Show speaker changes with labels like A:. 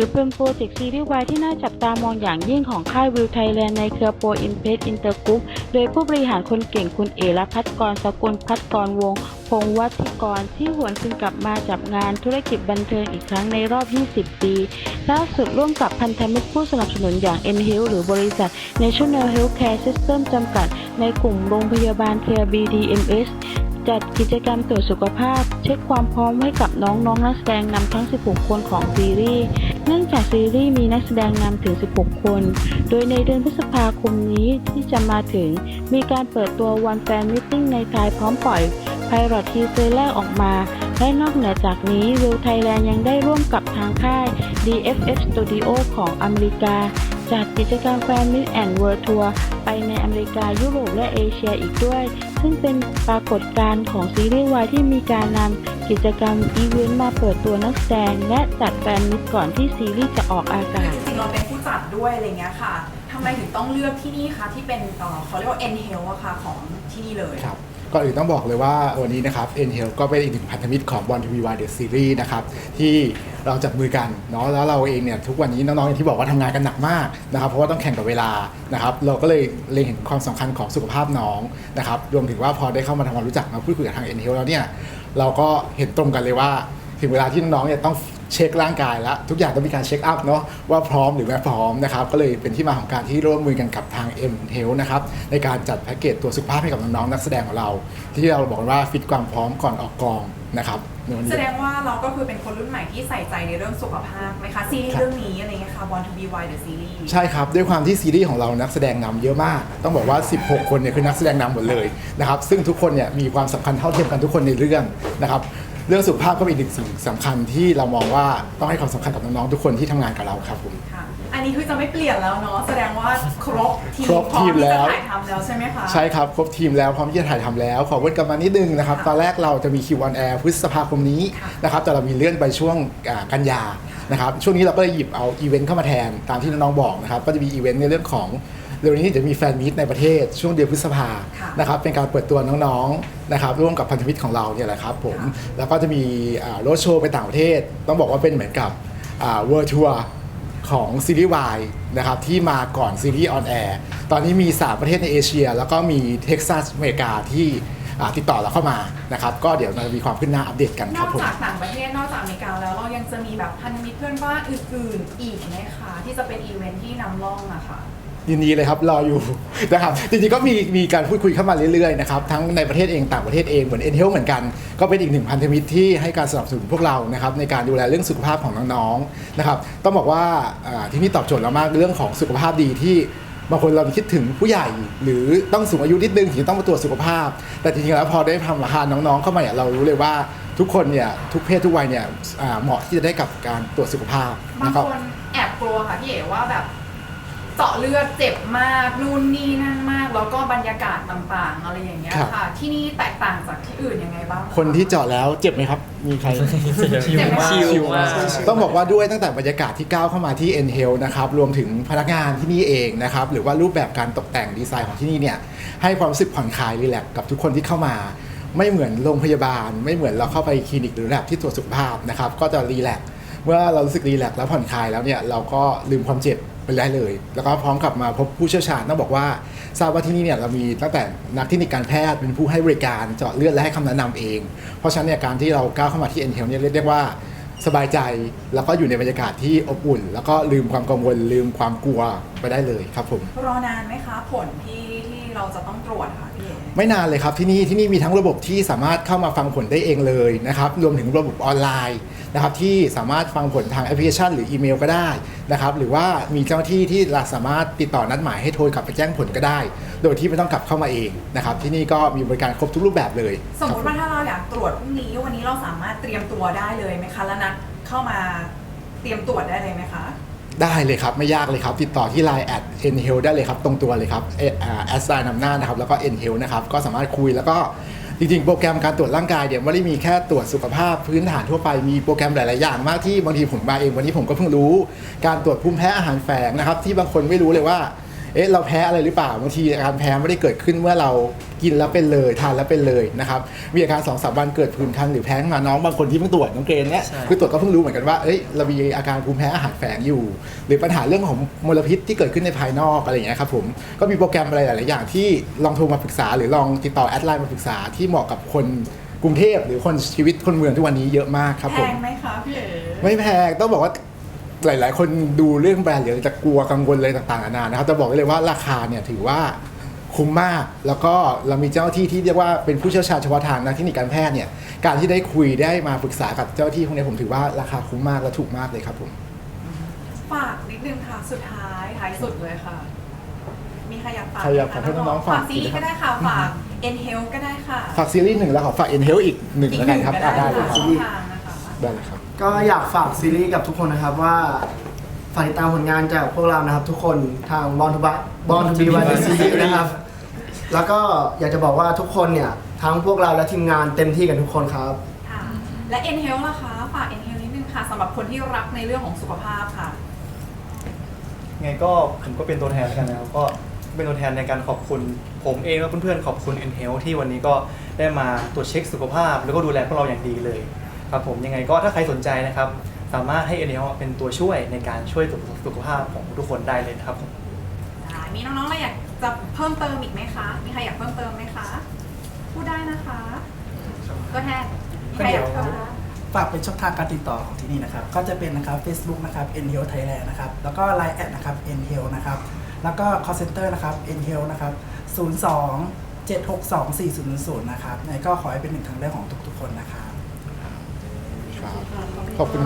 A: ถือเป็นโปรเจกต์ซีรีส์วายที่น่าจับตามองอย่างยิ่งของค่ายวิวไทยแลนด์ในเครือโปรอินเพสอินเตอร์กรุ๊ปโดยผู้บริหารคนเก่งคุณเอรพัฒกรสกุลพัฒกรวงพงวัฒกรที่หวนคืนกลับมาจับงานธุรกิจบันเทิงอีกครั้งในรอบ 20 ปีล่าสุดร่วมกับพันธมิตรผู้สนับสนุนอย่าง n h e a l t h หรือบริษัท National Healthcare System จำกัด ในกลุ่มโรงพยาบาลเครือ BDMS จัดกิจกรรมตรวจสุขภาพ เช็คความพร้อมให้กับน้องๆนนักแสดงนำทั้ง 16 คนของซีรีส์ เนื่องจากซีรีส์มีนักแสดงนำถึง 16 คน โดยในเดือนพฤษภาคมนี้ที่จะมาถึง มีการเปิดตัววันแฟนมิทติ้งในไทยพร้อมปล่อยไพรอตทีเซอร์แรกออกมา และนอกเหนือจากนี้วิวไทยแลนด์ยังได้ร่วมกับทางค่าย DFF Studio ของอเมริกา จัดกิจกรรมแฟนมิตแอนด์เวิร์ทัวร์ไปในอเมริกายุโรปและเอเชียอีกด้วยซึ่งเป็นปรากฏการณ์ของซีรีส์วายที่มีการนำกิจกรรมอีเวนต์มาเปิดตัวนักแสดง และจัดแฟนมิตก่อนที่ซีรีส์จะออกอากาศ
B: จริงๆเราเป็นผู้จัดด้วยอะไรเงี้ยค่ะทำไมถึงต้องเลือกที่นี่คะที่เป็นเอ่อเขาเรียกว่า N Health อะค่ะของที่นี่เลย
C: ครับก่อนอื่นต้องบอกเลยว่าวันนี้นะครับ n h e l ก็เป็นอีกหนึ่งพันธมิตรของ Born to be Wild The Series นะครับ ที่เราจับมือกันเนาะแล้วเราเองเนี่ยทุกวันนี้น้องๆอย่างที่บอกว่าทำงานกันหนักมากนะครับ เพราะว่าต้องแข่งกับเวลานะครับ เราก็เลยเล็งเห็นความสำคัญของสุขภาพน้องนะครับรวมถึงว่าพอได้เข้ามาทำความรู้จักมาพูดคุยกับทาง n h e l แล้วเนี่ยเราก็เห็นตรงกันเลยว่าถึงเวลาที่น้องๆเนี่ยต้อง เช็คร่างกายแล้วทุกอย่างต้องมีการเช็คอัพเนาะว่าพร้อมหรือไม่พร้อมนะครับก็เลยเป็นที่มาของการที่ร่วมมือกันกับทาง M Health นะครับในการจัดแพ็กเกจตัวจสุขภาพให้กับน้องๆนักแสดงของเรา ที่เราบอกว่าฟิตความพร้อมก่อนออกกองนะครับในวัน
B: แส
C: นี้
B: ดงว่าเราก็คือเป็นคนรุ่นใหม่ที่ใส่ใจในเรื่องสุขภาพไหมคะซีรีส์
C: ครับ
B: เรื่องนี้อะไรเงี้ยค่ะ Born to be Wild the series
C: ใช่ครับ ด้วยความที่ซีรีส์ของเรานักแสดงนำเยอะมาก ต้องบอกว่า 16 คนเนี่ยคือนักแสดงนำหมดเลยนะครับซึ่งทุกคนเนี่ยมีความสำคัญเท่าเทียมกันทุกคนในเรื่องนะครับ เรื่องสุขภาพก็เป็นอีกสิ่งสำคัญที่เรามองว่าต้องให้ความสำคัญกับน้องๆทุกคนที่ทำงานกับเราครับผม
B: ค่ะ อันนี้คือจะไม่เปลี่ยนแล้วเนาะ แสดงว่าครบทีม
C: ครบ
B: พร้อ
C: ที
B: ม
C: ม
B: ที่
C: แล้
B: จะ
C: ว
B: ถ่ายทำแล้วใช่ไหมคะ
C: ใช่ครับ ครบทีมแล้วพร้อมที่จะถ่ายทำแล้ว ขอวนกลับมานิดนึงนะครับ
B: ค่ะ
C: ตอนแรกเราจะมีคิวออนแอร์พฤษภาคมนี้
B: ค่ะ
C: นะครับแต่เรามีเลื่อนไปช่วงอ่ากันยานะครับช่วงนี้เราก็เลยหยิบเอาอีเวนต์เข้ามาแทนตามที่น้องๆบอกนะครับก็จะมีอีเวนต์ในเรื่องของ เร็วนี้จะมีแฟนมีตในประเทศช่วงเดือนพฤษภา
B: ค่ะ
C: นะครับเป็นการเปิดตัวน้องๆนะครับร่วมกับพันธมิตรของเราเนี่ยแหละครับผม
B: ค่ะ
C: แล้วก็จะมีโรดโชว์ไปต่างประเทศ ต้องบอกว่าเป็นเหมือนกับเวิร์ทัวร์ของซีรีส์วายนะครับที่มาก่อนซีรีส์ออนแอร์ตอนนี้มี 3 ประเทศในเอเชีย แล้วก็มีเท็กซัสอเมริกาที่อ่าติดต่อเราเข้ามานะครับก็เดี๋ยวเราจะมีความขึ้นหน้าอัปเดตกัน
B: น
C: ครั
B: อบก
C: ผม
B: จากต่างประเทศนอกจากอเมริกาแล้วเรายังจะมีแบบพันธมิตรเพื่อนบ้านอื่นๆ อีกไหมคะที่จะเป็นอีเวนท์ที่นำร่องอะค่ะ
C: ยินดีเลยครับรออยู่นะครับจริงๆก็มีมีการพูดคุยเข้ามาเรื่อยๆนะครับทั้งในประเทศเองต่างประเทศเองเหมือนเอ็นเฮลเหมือนกัน ก็เป็นอีกหนึ่งพันธมิตรที่ให้การสนับสนุนพวกเรานะครับในการดูแลเรื่องสุขภาพของน้องๆนะครับต้องบอกว่าที่นี่ตอบโจทย์เรามากเรื่องของสุขภาพดีที่บางคนเราคิดถึงผู้ใหญ่ หรือต้องสูงอายุนิดนึงถึงต้องมาตรวจสุขภาพ แต่จริงๆแล้วพอได้ทำราคาน้องๆเข้ามาเนี่ยเรารู้เลยว่าทุกคนเนี่ยทุกเพศทุกวัยเนี่ยเหมาะที่จะได้กับการตรวจสุขภาพ
B: บาง
C: นะครับ
B: คนแอบกลัวค่ะพี่เอ๋ว่าแบบ เจาะเลือดเจ็บมากนู่นนี่นั่นมาก แล้วก็บรรยากาศต่างๆ อะไรอย่างเงี้ย
C: ครับ
B: ค่ะ ที่นี่แตกต่างจากที่อื่นยังไงบ้างะ
C: คนที่เจาะแล้วเจ็บไหมครับ มีใคร
B: ชิลมาก
D: ชิลมาก
C: ต้องบอกว่าด้วยตั้งแต่บรรยากาศที่ก้าวเข้ามาที่ n h e l นะครับรวมถึงพนักงานที่นี่เองนะครับหรือว่ารูปแบบการตกแต่งดีไซน์ของที่นี่เนี่ยให้ความรู้สึกผ่อนคลายรีแลกซ์กับทุกคนที่เข้ามา ไม่เหมือนโรงพยาบาล ไม่เหมือนเราเข้าไปคลินิกหรือแลบที่ตรวจสุขภาพนะครับก็จะรีแลกซ์ เมื่อเรารู้สึกรีแลกซ์แล้วผ่อนคลายแล้วเนี่ยเราก็ลืมความเจ็บไปได้เลย แล้วก็พร้อมกลับมาพบผู้เชี่ยวชาญต้องบอกว่าทราบว่าที่นี่เนี่ยเรามีตั้งแต่นักเทคนิคการแพทย์เป็นผู้ให้บริการเจาะเลือดและให้คำแนะนำเอง เพราะฉะนั้นเนี่ยการที่เราก้าวเข้ามาที่ n h e l เนี่ยเรียกได้ว่าสบายใจแล้วก็อยู่ในบรรยากาศที่อบอุ่น แล้วก็ลืมความกังวลลืมความกลัวไปได้เลยครับผม
B: รอนานไหมคะผลที่ที่เราจะต้องตรวจค่ะพี่เอ๋
C: ไม่นานเลยครับที่นี่ที่นี่มีทั้งระบบที่สามารถเข้ามาฟังผลได้เองเลยนะครับรวมถึงระบบออนไลน์นะครับที่สามารถฟังผลทางแอปพลิเคชัน หรืออีเมลก็ได้นะครับหรือว่ามีเจ้าหน้าที่ที่เราสามารถติดต่อนัดหมายให้โทรกลับไปแจ้งผลก็ได้ โดยที่ไม่ต้องกลับเข้ามาเองนะครับที่นี่ก็มีบริการครบทุกรูปแบบเลย
B: สมมติว่าถ้าเราอยากตรวจพรุ่งนี้วันนี้เราสามารถเตรียมตัวได้เลยไหมคะแล้วนัดเข้ามาเตรียมตรวจได้เลยไหมคะ
C: ได้เลยครับ ไม่ยากเลยครับ ติดต่อที่ Line แอด n h e l ได้เลยครับ ตรงตัวเลยครับแอดไซน์นำหน้านะครับ แล้วก็ n h e l นะครับ ก็สามารถคุยแล้วก็ จริงๆ โปรแกรมการตรวจร่างกายเดี๋ยวไม่ได้มีแค่ตรวจสุขภาพพื้นฐานทั่วไปมีโปรแกรมหลาย ๆ อย่างมากที่บางทีผมมาเองวันนี้ผมก็เพิ่งรู้ การตรวจภูมิแพ้อาหารแฝงนะครับที่บางคนไม่รู้เลยว่า เอ๊ะเราแพ้อะไรหรือเปล่าบางทีอาการแพ้ไม่ได้เกิดขึ้นเมื่อเรากินแล้วเป็นเลยทานแล้วเป็นเลยนะครับมีอาการสองสามวันเกิดผื่นคันหรือแพ้ขึ้นมาน้องบางคนที่เพิ่งตรวจน้องเกรนเนี่ย
D: ใช่
C: คือตรวจก็เพิ่งรู้เหมือนกันว่าเอ้ยเรามีอาการภูมิแพ้อาหารแฝงอยู่ หรือปัญหาเรื่องของมลพิษที่เกิดขึ้นในภายนอกอะไรอย่างเงี้ยครับผมก็มีโปรแกรมอะไรหลาย ๆ อย่างที่ลองโทรมาปรึกษา หรือลองติดต่อแอดไลน์มาปรึกษาที่เหมาะกับคนกรุงเทพหรือคนชีวิตคนเมืองทุกวันนี้เยอะมากครับ
B: แพ
C: ผม
B: งไหมคะพี่เอ๋
C: ไม่แพงต้องบอกว่า หลาย ๆ คนดูเรื่องแบรนด์หรือจะกลัวกังวลอะไรต่างๆนานานะครับแต่บอกได้เลยว่าราคาเนี่ยถือว่าคุ้มมาก แล้วก็เรามีเจ้าหน้าที่ที่เรียกว่าเป็นผู้เชี่ยวชาญเฉพาะทางนักเทคนิคการแพทย์เนี่ย การที่ได้คุยได้มาปรึกษากับเจ้าหน้าที่พวกนี้ผมถือว่าราคาคุ้มมากและถูกมากเลยครับผม
B: ฝากนิดนึงค่ะ สุดท้ายท้ายสุดเลยค่ะ มีใครอยากฝาก
C: ใครอยากฝากให้น้องๆฝาก
B: ฝากซีรีส์ก็ได้ค่ะ ฝาก N Health ก็ได้ค่ะ
C: ฝากซีรีส์หนึ่งแล้วขอฝาก Enhel อีกหนึ่ง
B: อีก
C: แล้ว
B: ห
C: กั
B: นึ่
C: น
B: ง
C: ครับ
B: ก็
C: อะ
B: ได้
C: ได้เลย
B: ค่ะ
C: ครับ
B: ช่องทางนะคะ
C: ได้เลยครับ
D: ก็อยากฝากซีรีส์กับทุกคนนะครับว่าฝากติดตามผลงานจากพวกเรานะครับ ทุกคนทางบอลทูบอบอลทูบีวันซีรีส์นะครับ แล้วก็อยากจะบอกว่าทุกคนเนี่ยทั้งพวกเราและทีมงานเต็มที่กันทุกคนครับ
B: ค่ะ และ N Health ล่ะคะ ฝาก N Health นิดนึงค่ะสำหรับคนที่รักในเรื่องของสุขภาพค่ะ
E: ไงก็ผมก็เป็นตัวแทนแล้วกันนะครับก็เป็นตัวแทนในการขอบคุณ ผมเองและเพื่อนๆขอบคุณ n h e a l t ที่วันนี้ก็ได้มาตรวจเช็คสุขภาพ แล้วก็ดูแลพวกเราอย่างดีเลย ครับผมยังไงก็ถ้าใครสนใจนะครับ สามารถให้ n h e a l t เป็นตัวช่วยในการช่วยตรวจสุขภาพของทุกคนได้เลยนะครับผม
B: ได้มีน้องๆอะไรอยากจะเพิ่มเติมอีกไหมคะมีใครอยากเพิ่มเติมไหมคะพูดได้นะคะตัวแทนมีใครอยากเพิ่มคะ
F: ฝากเป็นช่องทางการติดต่อของที่นี่นะครับ ก็จะเป็นนะครับ Facebook นะครับ n h e a l Thailand นะครับ แล้วก็ Line แอดนะครับ n h e a l นะครับ แล้วก็ call center นะครับ n h e a l นะครับ 02 762 4000 นะครับยังไงก็ขอให้เป็นหนึ่งทางเลือกของทุกๆคนนะครับ
C: ครับขอบคุณ